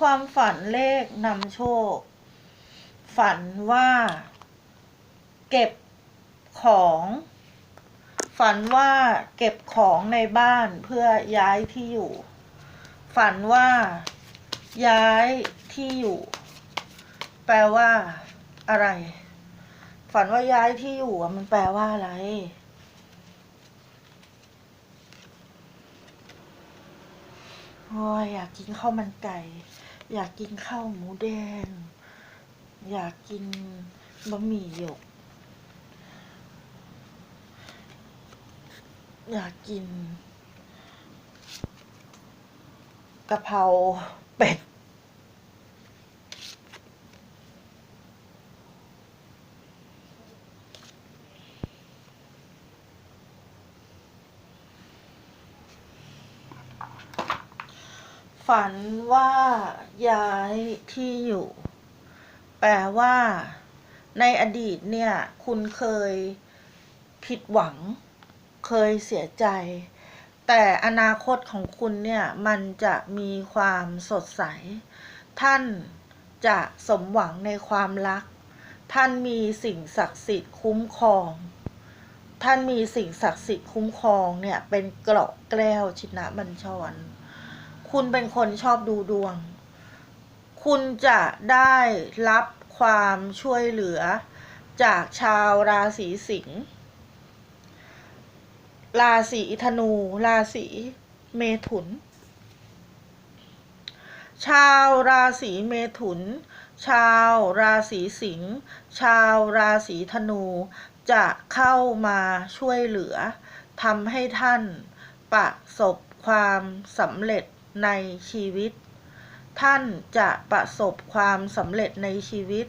ความฝันเลขนำโชค ฝันว่า เก็บของ ฝันว่าเก็บของในบ้านเพื่อย้ายที่อยู่ ฝันว่า ย้ายที่อยู่ แปลว่า อะไร ฝันว่าย้ายที่อยู่อะมันแปลว่าอะไรโอ้ยอยากกินข้าวมันไก่ อยากกินข้าวหมูแดง อยากกินบะหมี่หยก อยากกินกะเพราเป็ด ฝันว่าย้ายที่อยู่ แปลว่า ในอดีตเนี่ย คุณเคยผิดหวัง เคยเสียใจ แต่อนาคตของคุณเนี่ย มันจะมีความสดใส ท่านจะสมหวังในความรัก ท่านมีสิ่งศักดิ์สิทธิ์คุ้มครอง ท่านมีสิ่งศักดิ์สิทธิ์คุ้มครองเนี่ย เป็นเกราะแก้วชินะบัญชร คุณเป็นคนชอบดูดวง คุณจะได้รับความช่วยเหลือจากชาวราศีสิงห์ ราศีธนู ราศีเมถุน ชาวราศีเมถุน ชาวราศีสิงห์ ชาวราศีธนู จะเข้ามาช่วยเหลือทำให้ท่านประสบความสำเร็จ ในชีวิต ท่านจะประสบความสำเร็จในชีวิต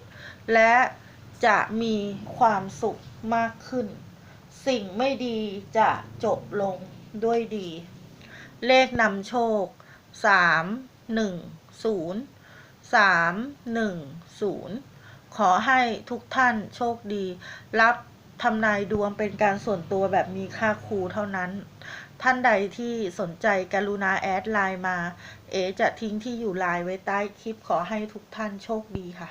และจะมีความสุขมากขึ้น สิ่งไม่ดีจะจบลงด้วยดี เลขนำโชคสามหนึ่งศูนย์สามหนึ่งศูนย์ขอให้ทุกท่านโชคดี รับ ทำนายดวงเป็นการส่วนตัวแบบมีค่าครูเท่านั้น ท่านใดที่สนใจกรุณาแอดไลน์มา เอจะทิ้งที่อยู่ไลน์ไว้ใต้คลิปขอให้ทุกท่านโชคดีค่ะ